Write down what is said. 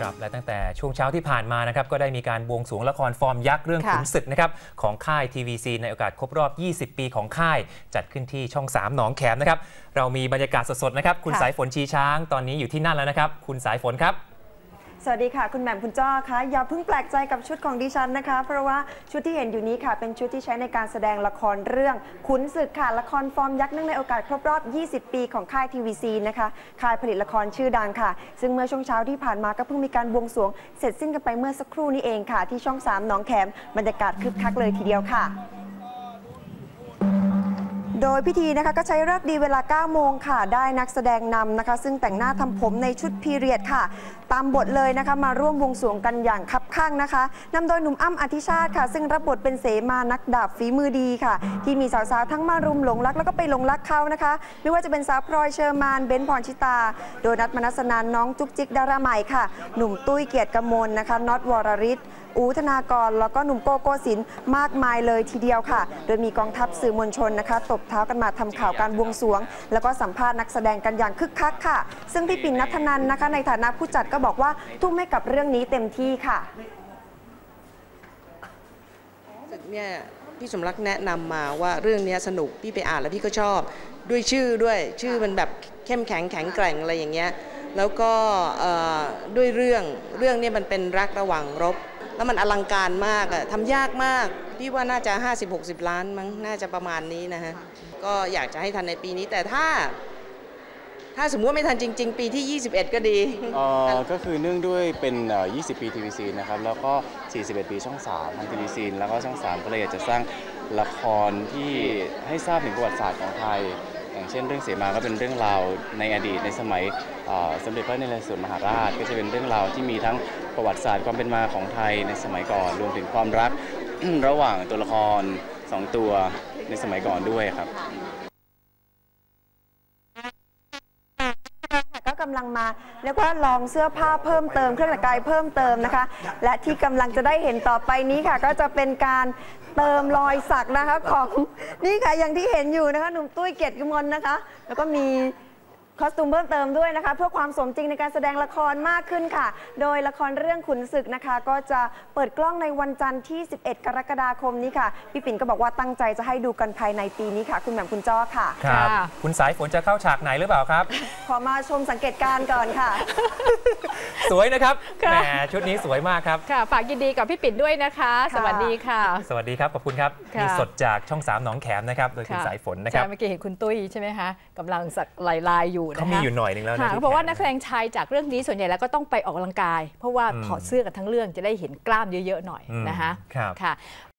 ครับและตั้งแต่ช่วงเช้าที่ผ่านมานะครับก็ได้มีการบวงสรวงละครฟอร์มยักษ์เรื่องขุนศึกนะครับของค่าย TVC ในโอกาสครบรอบ 20 ปีของค่าย จัดขึ้นที่ช่อง 3 หนองแขมนะครับเรามีบรรยากาศสดๆนะครับคุณคสายฝนชีช้างตอนนี้อยู่ที่นั่นแล้วนะครับ คุณสายฝนครับ สวัสดีค่ะ คุณแหม่มคุณจ้อคะอย่าเพิ่งแปลกใจกับชุดของดิฉันนะคะ เพราะว่าชุดที่เห็นอยู่นี้ค่ะ เป็นชุดที่ใช้ในการแสดงละครเรื่องขุนศึกค่ะละครฟอร์มยักษ์เนื่องในโอกาสครบรอบ 20 ปีของค่ายทีวีซีนะคะค่ายผลิตละครชื่อดังค่ะ ซึ่งเมื่อช่วงเช้าที่ผ่านมาก็เพิ่งมีการบวงสรวงเสร็จสิ้นกันไปเมื่อสักครู่นี้เองค่ะ ที่ช่อง 3 หนองแขมบรรยากาศคึกคักเลยทีเดียวค่ะ โดยพิธีนะคะก็ใช้เลิกดีเวลา 9 โมงค่ะ ได้นักแสดงนำนะคะ ซึ่งแต่งหน้าทำผมในชุดพีเรียดค่ะ ตามบทเลยนะคะ มาร่วมวงสวงกันอย่างคับข้างนะคะนำโดยหนุ่มอ้ำอธิชาติค่ะ ซึ่งรับบทเป็นเสมานักดาบฝีมือดีค่ะ ที่มีสาวๆ ทั้งมารุมหลงรักแล้วก็ไปหลงรักเขานะคะ ไม่ว่าจะเป็นสาวพลอยเชอร์มานเบนพรชิตา โดนัทมนัสนานน้องจุ๊กจิ๊กดาราใหม่ค่ะ หนุ่มตุ้ยเกียรติกมลนะคะน็อตวรริศอูธนากร แล้วก็หนุ่มโกโกศินมากมายเลยทีเดียวค่ะ โดยมีกองทัพสื่อมวลชนนะคะตบท้ากันมาทำข่าวการบวงสวง แล้วก็สัมภาษณ์นักแสดงกันอย่างคึกคักค่ะ ซึ่งพี่ปิ่นนัทนันนะคะในฐานะผู้จัดก็บอกว่าทุ่มให้กับเรื่องนี้เต็มที่ค่ะศึกเนี่ยพี่สมรักแนะนำมาว่าเรื่องนี้สนุกพี่ไปอ่านแล้วพี่ก็ชอบด้วยชื่อด้วยชื่อมันแบบเข้มแข็งแข็งแกร่งอะไรอย่างเงี้ยแล้วก็ด้วยเรื่องเรื่องเนี้มันเป็นรักระหว่างรบ แล้วมันอลังการมากอะทำยากมาก พี่ว่าน่าจะ 50-60 ล้านมั้งน่าจะประมาณนี้นะฮะ ก็อยากจะให้ทันในปีนี้แต่ถ้า ถ้าสมมติว่าไม่ทันจริง ๆ ปีที่ 21 ก็ดี เอ่อก็คือเนื่องด้วยเป็นเอ่อ20 ปี TVC นะครับ แล้วก็ 41 ปีช่อง 3 ทาง TVC แล้วก็ช่อง 3 ก็เลยอยากจะสร้างละครที่ให้ทราบถึงประวัติศาสตร์ของไทย อย่างเช่นเรื่องเสมาก็เป็นเรื่องราวในอดีตในสมัยสมเด็จพระนเรศวรมหาราช ก็จะเป็นเรื่องราวที่มีทั้งประวัติศาสตร์ความเป็นมาของไทยในสมัยก่อนรวมถึงความรักระหว่างตัวละครสองตัวในสมัยก่อนด้วยครับ กำลังมาเรียกว่าลองเสื้อผ้าเพิ่มเติมเครื่องแต่งกายเพิ่มเติมนะคะ และที่กำลังจะได้เห็นต่อไปนี้ค่ะ ก็จะเป็นการเติมรอยสักนะคะของนี่ค่ะอย่างที่เห็นอยู่นะคะหนุ่มตุ้ยเกียรติกมลนะคะ แล้วก็มี คอสตูมเพิ่มเติมด้วยนะคะ เพื่อความสมจริงในการแสดงละครมากขึ้นค่ะ โดยละครเรื่องขุนศึกนะคะ ก็จะเปิดกล้องในวันจันทร์ที่ 11 กรกฎาคมนี้ค่ะ พี่ปิ่นก็บอกว่าตั้งใจจะให้ดูกันภายในปีนี้ค่ะ คุณแหม่มคุณจ้อค่ะ ครับค่ะคุณสายฝนจะเข้าฉากไหนหรือเปล่าครับ ขอมาชมสังเกตการณ์ก่อนค่ะ สวยนะครับค่ะแหมชุดนี้สวยมากครับค่ะฝากยินดีกับพี่ปิ่นด้วยนะคะ สวัสดีค่ะ สวัสดีครับขอบคุณครับค่ะมีสดจากช่อง3หนองแขมนะครับโดยคุณค่ะสายฝนนะครับใช่เมื่อกี้เห็นคุณตุ้ยใช่ไหมคะกำลังสักลายลายๆอยู่นะคะเขามีอยู่หน่อยหนึงแล้วนะค่ะที่เขาบอกว่าแขนนักแสดงชายจากเรื่องนี้ส่วนใหญ่แล้วก็ต้องไปออกกำลังกาย เพราะว่าอืมถอดเสื้อกันทั้งเรื่องจะได้เห็นกล้ามเยอะๆหน่อยอืมนะคะครับค่ะ